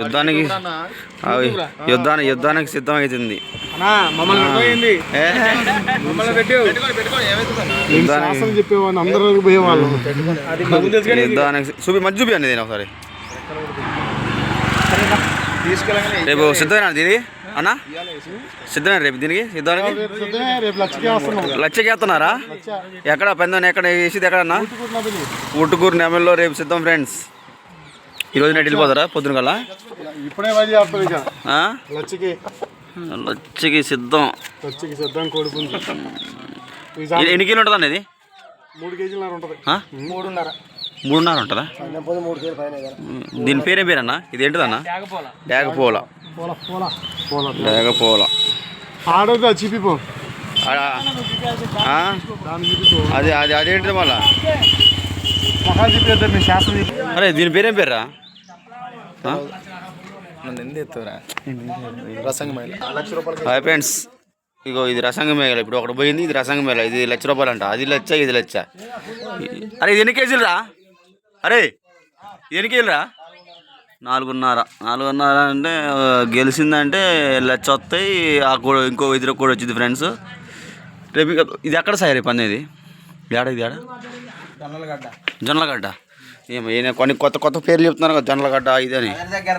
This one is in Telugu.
యుద్ధానికి యుద్ధానికి యుద్ధానికి యుద్ధానికి చూపి మధ్య చూపి నేను ఒకసారి. రేపు సిద్ధమేనా దీనికి? అన్న? సిద్ధమేనా రేపు దీనికి? యుద్ధానికి? రేపు పొద్దునే రేపు లక్షకే వస్తున్నాం. లచ్చకి వేస్తున్నారా? ఎక్కడ? పెందని ఎక్కడ? వేసేది ఎక్కడన్నా. ఉట్టుకూరు నెమల్లో రేపు సిద్ధం ఫ్రెండ్స్. ఈరోజు నైట్ వెళ్ళిపోతారా? పొద్దున కల్లా? ఇప్పుడే? లచ్చకి. లచ్చకి సిద్ధం. లచ్చకి సిద్ధం కోడిపుంజి. ఎన్ని- కిలో ఉంటుంది ఇది? మూడు కేజీలన్నర ఉంటుంది? మూడున్నర. మూడున్నర ఉంటుందా? కేజీలు దీని పేరేం పేరన్నా? ఇది ఏంటిదన్నా? డేగపోల. పోలా పోలా. పోలా డేగపోల. ఆడదా చిపిపో అది అది అదేంటిది మళ్ళా? అరే దీని పేరేం రూపాయలు హాయ్ ఫ్రెండ్స్ ఇగో ఇది రసంగ మేఘల ఇప్పుడు ఒకటి పోయింది ఇది రసంగ మేఘల ఇది లక్ష రూపాయలు అంట అది లచ్చ ఇది లచ్చ. అరే ఇది ఎన్ని కేజీలు రా? అరే ఎన్ని కేజీలు రా? నాలుగున్నర. నాలుగున్నర అంటే గెలిచిందంటే లచ్చ వస్తాయి ఆ కూడా ఇంకో ఎదురు కూడా వచ్చింది ఫ్రెండ్స్. రేపు ఇది ఎక్కడ సాయి రేపు అనేది ఏడ ఇది ఏడ? జొన్నలగడ్డ. జొన్నలగడ్డ. ఏమో ఈయన కొన్ని కొత్త కొత్త పేర్లు చెప్తున్నారు కదా జొన్నలగడ్డ ఇది అని దగ్గర